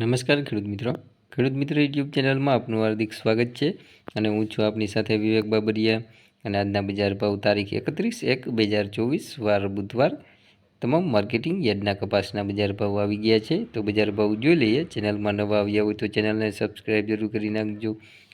નમસ્કાર ખેડૂત મિત્રો. ખેડૂત મિત્ર યુટ્યુબ ચેનલમાં આપનું હાર્દિક સ્વાગત છે અને હું છું આપની સાથે વિવેક બાબરિયા અને આજના બજાર ભાવ તારીખ એકત્રીસ એક બે હજાર ચોવીસ, વાર બુધવાર. તમામ માર્કેટિંગ યાર્ડના કપાસના બજાર ભાવ આવી ગયા છે. તો બજાર ભાવ જોઈ લઈએ. ચેનલમાં નવા આવ્યા હોય તો ચેનલને સબસ્ક્રાઈબ જરૂર કરી નાખજો.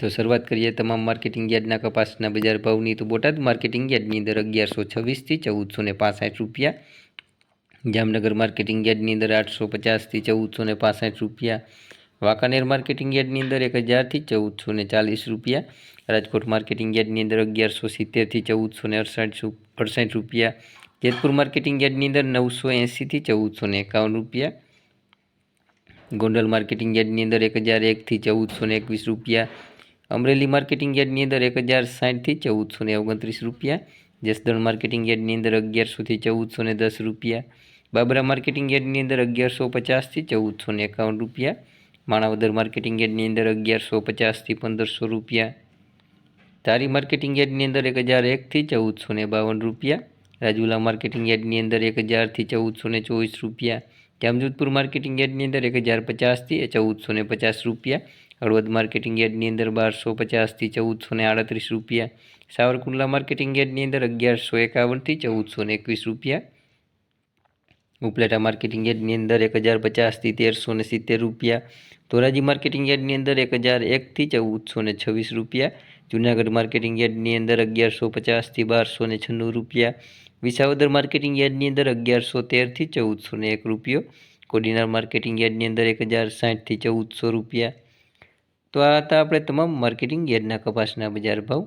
તો શરૂઆત કરીએ તમામ માર્કેટિંગ યાર્ડના કપાસના બજાર ભાવની. તો બોટાદ માર્કેટિંગ યાર્ડની અંદર અગિયારસો છવ્વીસથી ચૌદસો ને પાસઠ રૂપિયા. જામનગર માર્કેટિંગ યાર્ડની અંદર આઠસો પચાસથી ચૌદસો ને પાસઠ રૂપિયા. વાંકાનેર માર્કેટિંગ યાર્ડની અંદર એક હજારથી ચૌદસો ને ચાલીસ રૂપિયા. રાજકોટ માર્કેટિંગ યાર્ડની અંદર અગિયારસો સિત્તેરથી ચૌદસો ને અડસઠ અડસઠ રૂપિયા. જેતપુર માર્કેટિંગ યાર્ડની અંદર નવસો એંસીથી ચૌદસો ને એકાવન રૂપિયા. ગોંડલ માર્કેટિંગ યાર્ડની અંદર એક હજાર એકથી ચૌદસો ને એકવીસ રૂપિયા. અમરેલી માર્કેટિંગ યાર્ડની અંદર એક હજાર સાઠથી ચૌદસો ને ઓગણત્રીસ રૂપિયા, જસદણ માર્કેટિંગ યાર્ડની અંદર અગિયારસોથી ચૌદસો ને દસ રૂપિયા, બાબરા માર્કેટિંગ યાર્ડની અંદર અગિયારસો પચાસથી ચૌદસો ને એકાવન રૂપિયા, માણાવદર માર્કેટિંગ યાર્ડની અંદર અગિયારસો પચાસથી પંદરસો રૂપિયા, ધારી માર્કેટિંગ યાર્ડની અંદર એક હજાર એકથી ચૌદસો ને બાવન રૂપિયા, રાજુલા માર્કેટિંગ યાર્ડની અંદર એક હજારથી ચૌદસો ને ચોવીસ રૂપિયા જામજોધપુર માર્કેટિંગ યાર્ડની અંદર એક હજાર પચાસથી ચૌદસો ને પચાસ રૂપિયા, હળવદ માર્કેટિંગ યાર્ડની અંદર બારસો પચાસથી ચૌદસો ને આડત્રીસ રૂપિયા, સાવરકુંડલા માર્કેટિંગ યાર્ડની અંદર અગિયારસો એકાવનથી ચૌદસો ને એકવીસ રૂપિયા ઉપલેટા માર્કેટિંગ યાર્ડની અંદર એક હજાર પચાસથી તેરસો ને સિત્તેર રૂપિયા, ધોરાજી માર્કેટિંગ યાર્ડની અંદર એક હજાર એકથી ચૌદસો ને છવ્વીસ રૂપિયા, જૂનાગઢ માર્કેટિંગ યાર્ડની અંદર અગિયારસો પચાસથી બારસો ને છન્નું રૂપિયા, વિસાવદર માર્કેટિંગ યાર્ડની અંદર અગિયારસો તેરથી ચૌદસો ને એક રૂપિયો, કોડીનાર માર્કેટિંગ યાર્ડની અંદર એક હજાર સાઠથી ચૌદસો રૂપિયા. તો આ હતા આપણે તમામ માર્કેટિંગ યાર્ડના કપાસના બજાર ભાવ.